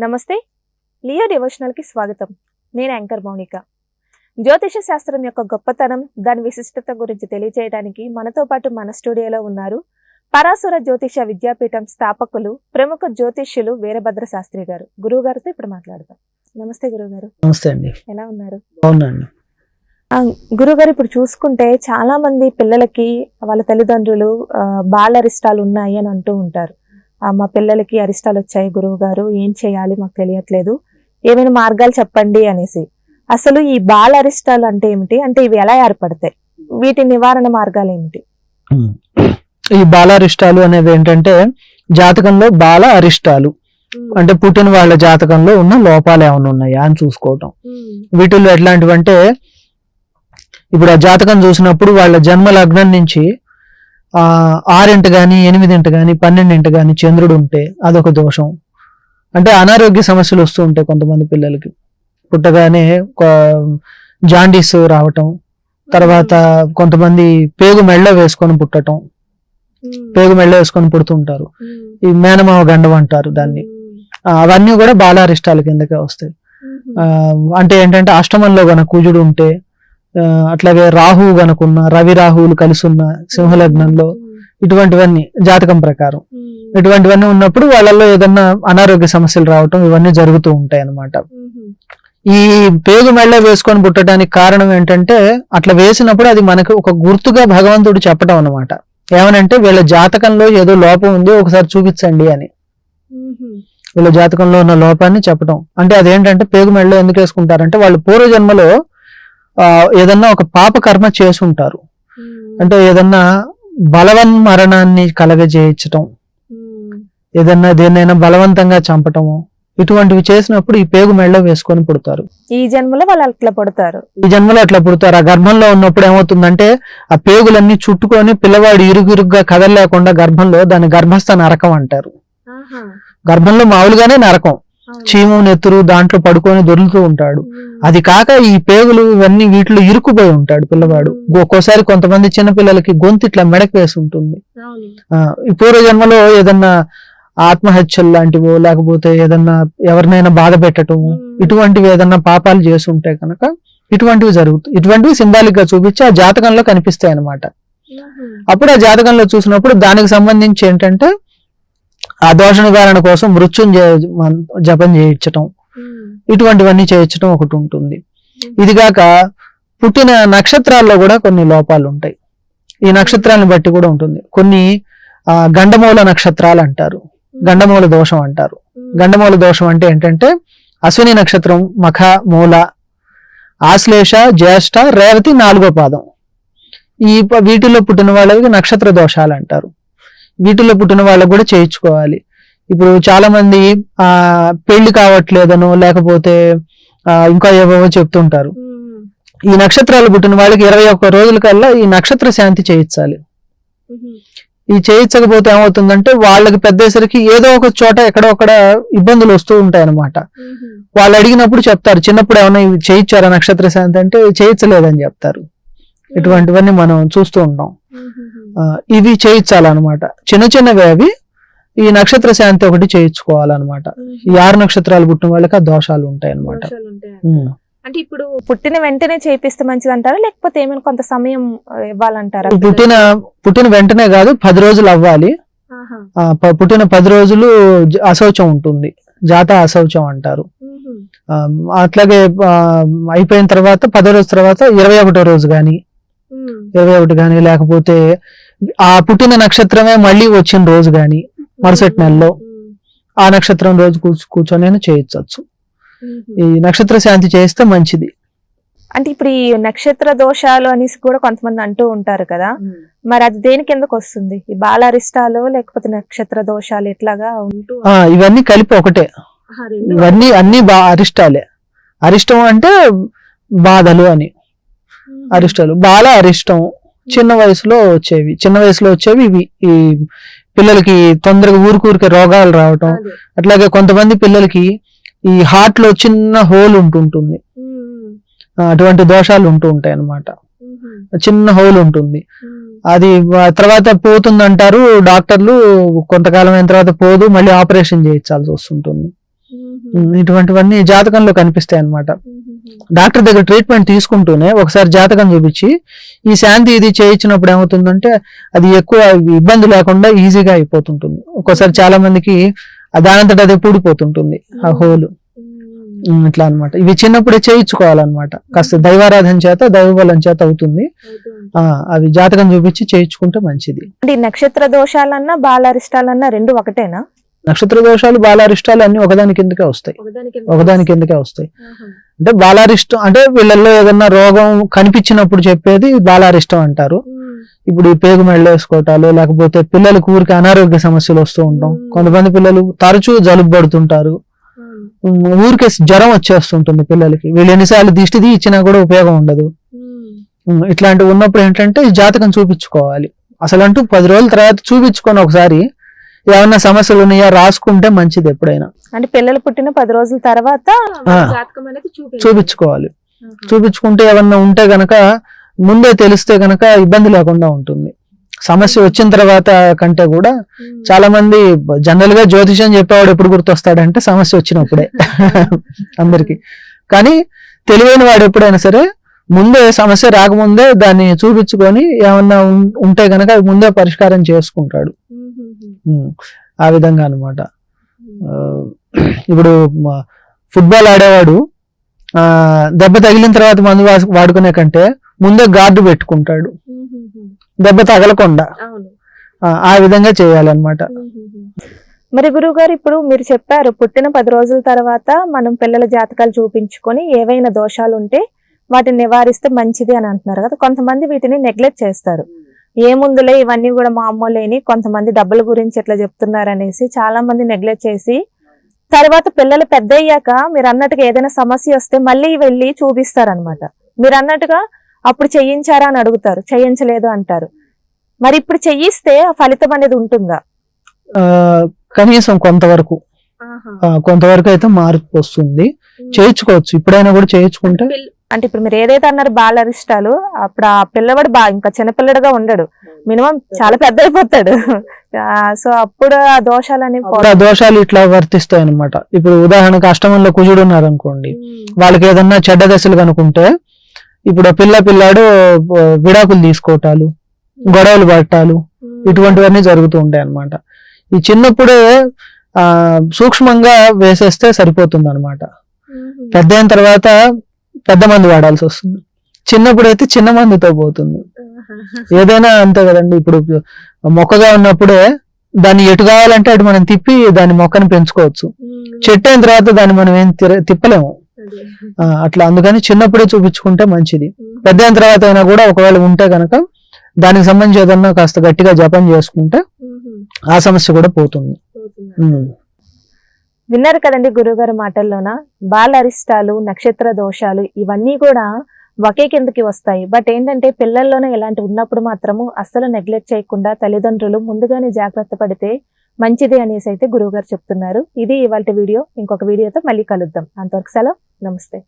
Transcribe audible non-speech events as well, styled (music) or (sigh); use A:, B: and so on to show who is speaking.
A: నమస్తే లియో డివోషనల్కి స్వాగతం. నేను యాంకర్ మౌనిక. జ్యోతిష శాస్త్రం యొక్క గొప్పతనం దాని విశిష్టత గురించి తెలియజేయడానికి మనతో పాటు మన స్టూడియోలో ఉన్నారు పరాసుర జ్యోతిష విద్యాపీఠం స్థాపకులు ప్రముఖ జ్యోతిష్యులు వీరభద్ర శాస్త్రి గారు. గురువు గారితో ఇప్పుడు మాట్లాడదాం. నమస్తే గురువు గారు
B: నమస్తే అండి.
A: ఎలా ఉన్నారు?
B: బాగున్నాను
A: గురుగారు ఇప్పుడు చూసుకుంటే చాలా మంది పిల్లలకి వాళ్ళ తల్లిదండ్రులు ఆ, బాల అరిష్టాలు ఉన్నాయి అని అంటూ ఉంటారు. మా పిల్లలకి అరిష్టాలు వచ్చాయి గురువు గారు ఏం చేయాలి మాకు తెలియట్లేదు. ఏమైనా మార్గాలు చెప్పండి అనేసి. అసలు ఈ బాల అరిష్టాలు అంటే ఏమిటి? అంటే ఇవి ఎలా ఏర్పడతాయి? వీటి నివారణ మార్గాలు ఏమిటి.
B: ఈ బాల అరిష్టాలు అనేవి ఏంటంటే జాతకంలో బాల అరిష్టాలు. అంటే పుట్టిన వాళ్ళ జాతకంలో ఉన్న లోపాలు ఏమైనా ఉన్నాయా అని చూసుకోవటం. వీటిల్లో ఎట్లాంటివంటే ఇప్పుడు ఆ జాతకం చూసినప్పుడు వాళ్ళ జన్మ లగ్నం నుంచి ఆరింటి గాని ఎనిమిదింటి గాని పన్నెండింటి గాని చంద్రుడు ఉంటే అదొక దోషం. అంటే అనారోగ్య సమస్యలు వస్తూ ఉంటాయి కొంతమంది పిల్లలకి. పుట్టగానే ఒక జాండీస్ రావటం తర్వాత కొంతమంది పేగు మెళ్ళ వేసుకొని పుట్టటం. పేగు మెళ్ళ వేసుకొని పుడుతుంటారు. ఈ మేనమావ గండం అంటారు దాన్ని. అవన్నీ కూడా బాలారిష్టాల కిందకే వస్తాయి. అంటే ఏంటంటే అష్టమంలో గనక కుజుడు ఉంటే అట్లాగే రాహువు గనకున్న రవి రాహువులు కలిసి ఉన్న సింహలగ్నంలో ఇటువంటివన్నీ జాతకం ప్రకారం. ఇటువంటివన్నీ ఉన్నప్పుడు వాళ్ళల్లో ఏదన్నా అనారోగ్య సమస్యలు రావటం ఇవన్నీ జరుగుతూ ఉంటాయి అన్నమాట. ఈ పేగు మెళ్ళ వేసుకొని పుట్టడానికి కారణం ఏంటంటే అట్లా వేసినప్పుడు అది మనకు ఒక గుర్తుగా భగవంతుడు చెప్పడం అన్నమాట. ఏమనంటే వీళ్ళ జాతకంలో ఏదో లోపం ఉంది ఒకసారి చూపించండి అని. వీళ్ళ జాతకంలో ఉన్న లోపాన్ని చెప్పడం అంటే అదేంటంటే పేగు మెళ్ళలో ఎందుకు వేసుకుంటారంటే వాళ్ళు పూర్వజన్మలో ఏదన్నా ఒక పాప కర్మ చేసి ఉంటారు అంటే ఏదన్నా బలవన్ మరణాన్ని కలగజేయించటం. ఏదన్నా దేన్నైనా బలవంతంగా చంపటము ఇటువంటివి చేసినప్పుడు ఈ పేగు మెళ్ళ వేసుకొని పుడతారు.
A: ఈ జన్మలో వాళ్ళు అట్లా పడతారు.
B: ఈ జన్మలో అట్లా పుడతారు. ఆ గర్భంలో ఉన్నప్పుడు ఏమవుతుందంటే ఆ పేగులన్నీ చుట్టుకొని పిల్లవాడు ఇరుగురుగ్గా కదలలేకుండా గర్భంలో దాని గర్భస్థ నరకం అంటారు. గర్భంలో మామూలుగానే నరకం. చీము నెత్తురు దాంట్లో పడుకొని దొరులుతూ ఉంటాడు. అది కాక ఈ పేగులు ఇవన్నీ వీటిలో ఇరుక్కుపోయి ఉంటాడు పిల్లవాడు. ఒక్కోసారి కొంతమంది చిన్న పిల్లలకి గొంతు ఇట్లా మెడకు వేసి ఉంటుంది. ఆ, ఈ పూర్వజన్మలో ఏదన్నా ఆత్మహత్యలు లాంటివో లేకపోతే ఏదన్నా ఎవరినైనా బాధ పెట్టటము ఇటువంటివి ఏదన్నా పాపాలు చేసి ఉంటే కనుక ఇటువంటివి జరుగుతాయి ఇటువంటివి సింబాలిక్గా చూపించి ఆ జాతకంలో కనిపిస్తాయి అన్నమాట. అప్పుడు ఆ జాతకంలో చూసినప్పుడు దానికి సంబంధించి ఏంటంటే ఆ దోష నివారణ కోసం మృత్యుంజయ మం- జపం చేయించటం. ఇటువంటివన్నీ చేయించడం ఒకటి ఉంటుంది. ఇది కాక పుట్టిన నక్షత్రాల్లో కూడా కొన్ని లోపాలు ఉంటాయి ఈ నక్షత్రాలను బట్టి కూడా ఉంటుంది. కొన్ని గండమూల నక్షత్రాలు అంటారు. గండమూల దోషం అంటారు. గండమూల దోషం అంటే ఏంటంటే అశ్విని నక్షత్రం మఖ మూల ఆశ్లేష జ్యేష్ఠ రేవతి నాలుగో పాదం. ఈ వీటిల్లో పుట్టిన వాళ్ళకి నక్షత్ర దోషాలు అంటారు. వీటిలో పుట్టిన వాళ్ళకు కూడా చేయించుకోవాలి. ఇప్పుడు చాలా మంది ఆ పెళ్ళి కావట్లేదనో లేకపోతే ఆ, ఇంకా ఏవేవో చెప్తుంటారు. ఈ నక్షత్రాలు పుట్టిన వాళ్ళకి ఇరవై ఒక్క రోజుల కల్లా ఈ నక్షత్ర శాంతి చేయించాలి. ఈ చేయించకపోతే ఏమవుతుందంటే వాళ్ళకి పెద్దసరికి ఏదో ఒక చోట ఎక్కడోక్కడ ఇబ్బందులు వస్తూ ఉంటాయి అన్నమాట వాళ్ళు అడిగినప్పుడు చెప్తారు చిన్నప్పుడు ఏమైనా ఇవి చేయించారా నక్షత్ర శాంతి? అంటే చేయించలేదని చెప్తారు. ఇటువంటివన్నీ మనం చూస్తూ ఉంటాం. ఇవి చేయించాలన్నమాట. చిన్న చిన్నవి అవి ఈ నక్షత్ర శాంతి ఒకటి చేయించుకోవాలన్నమాట. ఈ ఆరు నక్షత్రాలు పుట్టిన వాళ్ళకి ఆ దోషాలు ఉంటాయి అన్నమాట ఉమ్.
A: అంటే ఇప్పుడు పుట్టిన వెంటనే చేపిస్తే మంచిది అంటారా లేకపోతే ఏమైనా కొంత సమయం ఇవ్వాలంటారా?
B: పుట్టిన పుట్టిన వెంటనే కాదు పది రోజులు అవ్వాలి. పుట్టిన పది రోజులు అశౌచం ఉంటుంది. జాత అశౌచం అంటారు. అట్లాగే అయిపోయిన తర్వాత పదో రోజు తర్వాత ఇరవై ఒకటో రోజు కానీ ఇరవై ఒకటి కానీ లేకపోతే ఆ పుట్టిన నక్షత్రమే మళ్ళీ వచ్చిన రోజు కానీ మరుసటి నెలలో ఆ నక్షత్రం రోజు కూర్చు కూర్చొని చేయొచ్చు. ఈ నక్షత్ర శాంతి చేస్తే మంచిది.
A: అంటే ఇప్పుడు ఈ నక్షత్ర దోషాలు అనేసి కూడా కొంతమంది అంటూ ఉంటారు కదా. మరి అది దేని కిందకు వస్తుంది? ఈ బాలారిష్టాలు లేకపోతే నక్షత్ర దోషాలు ఇట్లాగా ఉంటూ
B: ఇవన్నీ కలిపి ఒకటే. ఇవన్నీ అన్ని బా అరిష్టాలే. అరిష్టం అంటే బాధలు అని. అరిష్టాలు. బాల అరిష్టం. చిన్న వయసులో వచ్చేవి. చిన్న వయసులో వచ్చేవి ఇవి. ఈ పిల్లలకి తొందరగా ఊరికూరికే రోగాలు రావటం. అట్లాగే కొంతమంది పిల్లలకి ఈ హార్ట్లో చిన్న హోల్ ఉంటుంటుంది. అటువంటి దోషాలు ఉంటూ ఉంటాయి అన్నమాట
A: ఉమ్,
B: చిన్న హోల్ ఉంటుంది. అది తర్వాత పోతుందంటారు డాక్టర్లు. కొంతకాలం అయిన తర్వాత పోదు మళ్ళీ ఆపరేషన్ చేయించాల్సి వస్తుంటుంది. ఇటువంటివన్నీ జాతకంలో కనిపిస్తాయి అన్నమాట డాక్టర్ దగ్గర ట్రీట్మెంట్ తీసుకుంటూనే ఒకసారి జాతకం చూపించి ఈ శాంతి ఇది చేయించినప్పుడు ఏమవుతుందంటే అది ఎక్కువ ఇబ్బంది లేకుండా ఈజీగా అయిపోతుంటుంది. ఒక్కోసారి చాలా మందికి దానంతట అదే పూడిపోతుంటుంది ఆ హోల్. ఇట్లా అన్నమాట. ఇవి చిన్నప్పుడే చేయించుకోవాలన్నమాట. కాస్త దైవారాధన చేత దైవబలం చేత అవుతుంది. ఆ అవి జాతకం చూపించి చేయించుకుంటే మంచిది.
A: అంటే నక్షత్ర దోషాలన్నా బాలరిష్టాలన్నా రెండు ఒకటేనా?
B: నక్షత్ర దోషాలు బాలారిష్టాలు అన్ని ఒకదాని కిందకే వస్తాయి. ఒకదాని కిందకే వస్తాయి. అంటే బాలారిష్టం అంటే వీళ్ళల్లో ఏదన్నా రోగం కనిపించినప్పుడు చెప్పేది బాలారిష్టం అంటారు. ఇప్పుడు ఈ పేగు మెడలు వేసుకోవటాలు లేకపోతే పిల్లలకు ఊరికి అనారోగ్య సమస్యలు వస్తూ ఉంటాం. కొంతమంది పిల్లలు తరచూ జలుబు పడుతుంటారు. ఊరికే జ్వరం వచ్చేస్తుంటుంది పిల్లలకి. వీళ్ళు ఎన్నిసార్లు దిష్టి తీ ఇచ్చినా కూడా ఉపయోగం ఉండదు. ఇట్లాంటివి ఉన్నప్పుడు ఏంటంటే జాతకం చూపించుకోవాలి. అసలు అంటూ పది రోజుల తర్వాత చూపించుకొని ఒకసారి ఏమన్నా సమస్యలు ఉన్నాయా? రాసుకుంటే మంచిది ఎప్పుడైనా.
A: అంటే పిల్లలు పుట్టిన పది రోజుల తర్వాత.
B: చూపించుకోవాలి. చూపించుకుంటే ఏమన్నా ఉంటే గనక ముందే తెలిస్తే గనక ఇబ్బంది లేకుండా ఉంటుంది. సమస్య వచ్చిన తర్వాత కంటే కూడా. చాలా మంది జనరల్గా జ్యోతిషం చెప్పేవాడు ఎప్పుడు గుర్తొస్తాడంటే సమస్య వచ్చినప్పుడే. (laughs) అందరికి. కానీ తెలివైన వాడు ఎప్పుడైనా సరే ముందే సమస్య రాకముందే దాన్ని చూపించుకొని ఏమన్నా ఉంటే గనక ముందే పరిష్కారం చేసుకుంటాడు. ఆ విధంగా అన్నమాట. ఆ, ఇప్పుడు ఫుట్బాల్ ఆడేవాడు ఆ దెబ్బ తగిలిన తర్వాత మందు వాడుకునే కంటే ముందే గార్డు పెట్టుకుంటాడు. దెబ్బ తగలకుండా. ఆ విధంగా చేయాలన్నమాట.
A: మరి గురువు గారు ఇప్పుడు మీరు చెప్పారు పుట్టిన పది రోజుల తర్వాత మనం పిల్లల జాతకాలు చూపించుకొని ఏవైనా దోషాలు ఉంటే వాటిని నివారిస్తే మంచిది అని అంటున్నారు కదా. కొంతమంది వీటిని నెగ్లెక్ట్ చేస్తారు. ఏముందులే ఇవన్నీ కూడా మామూలేని కొంతమంది డబ్బుల గురించి ఎట్లా చెప్తున్నారు అనేసి చాలా మంది నెగ్లెక్ట్ చేసి తర్వాత పిల్లలు పెద్ద అయ్యాక మీరు అన్నట్టుగా ఏదైనా సమస్య వస్తే మళ్ళీ వెళ్ళి చూపిస్తారనమాట. మీరు అన్నట్టుగా అప్పుడు చెయ్యించారా అని అడుగుతారు చేయించలేదు అంటారు. మరి ఇప్పుడు చెయ్యిస్తే ఆ ఫలితం అనేది ఉంటుందా?
B: కనీసం కొంతవరకు. ఆ, కొంతవరకు అయితే మార్పు వస్తుంది. చేయించుకోవచ్చు ఇప్పుడైనా కూడా చేయించుకుంటే
A: అంటే ఇప్పుడు మీరు ఏదైతే అన్నారు బాలరిష్టాలు అప్పుడు ఆ పిల్లవాడు బా ఇంకా చిన్నపిల్లడుగా ఉండడు. మినిమం చాలా పెద్ద అయిపోతాడు సో అప్పుడు ఆ దోషాలు అనేవి
B: దోషాలు ఇట్లా వర్తిస్తాయి అనమాట ఇప్పుడు ఉదాహరణకు అష్టమంలో కుజుడు ఉన్నారు అనుకోండి వాళ్ళకి ఏదన్నా చెడ్డ దశలు కనుకుంటే ఇప్పుడు పిల్ల పిల్లాడు విడాకులు తీసుకోవటాలు గొడవలు పట్టాలు ఇటువంటివన్నీ జరుగుతూ ఉంటాయి అన్నమాట ఈ చిన్నప్పుడే ఆ సూక్ష్మంగా వేసేస్తే సరిపోతుంది అనమాట పెద్ద అయిన తర్వాత పెద్ద మందు వాడాల్సి వస్తుంది. చిన్నప్పుడు అయితే చిన్న మందుతో పోతుంది. ఏదైనా అంతే కదండి. ఇప్పుడు మొక్కగా ఉన్నప్పుడే దాన్ని ఎటు కావాలంటే అటు మనం తిప్పి దాని మొక్కను పెంచుకోవచ్చు. చెట్టు అయిన తర్వాత దాన్ని మనం ఏం తిర- తిప్పలేము. అట్లా. అందుకని చిన్నప్పుడే చూపించుకుంటే మంచిది. పెద్ద అయిన తర్వాత అయినా కూడా ఒకవేళ ఉంటే గనక దానికి సంబంధించి ఏదన్నా కాస్త గట్టిగా జపం చేసుకుంటే ఆ సమస్య కూడా పోతుంది.
A: విన్నారు కదండి గురువుగారి మాటల్లోన? బాల అరిష్టాలు నక్షత్ర దోషాలు ఇవన్నీ కూడా ఒకే కిందకి వస్తాయి. బట్ ఏంటంటే పిల్లల్లోనే ఇలాంటి ఉన్నప్పుడు మాత్రము అస్సలు నెగ్లెక్ట్ చేయకుండా తల్లిదండ్రులు ముందుగానే జాగ్రత్త పడితే మంచిది అనేసి అయితే గురువుగారు చెప్తున్నారు. ఇది ఇవాళ వీడియో. ఇంకొక వీడియోతో మళ్ళీ కలుద్దాం. అంతవరకు సెలవు. నమస్తే.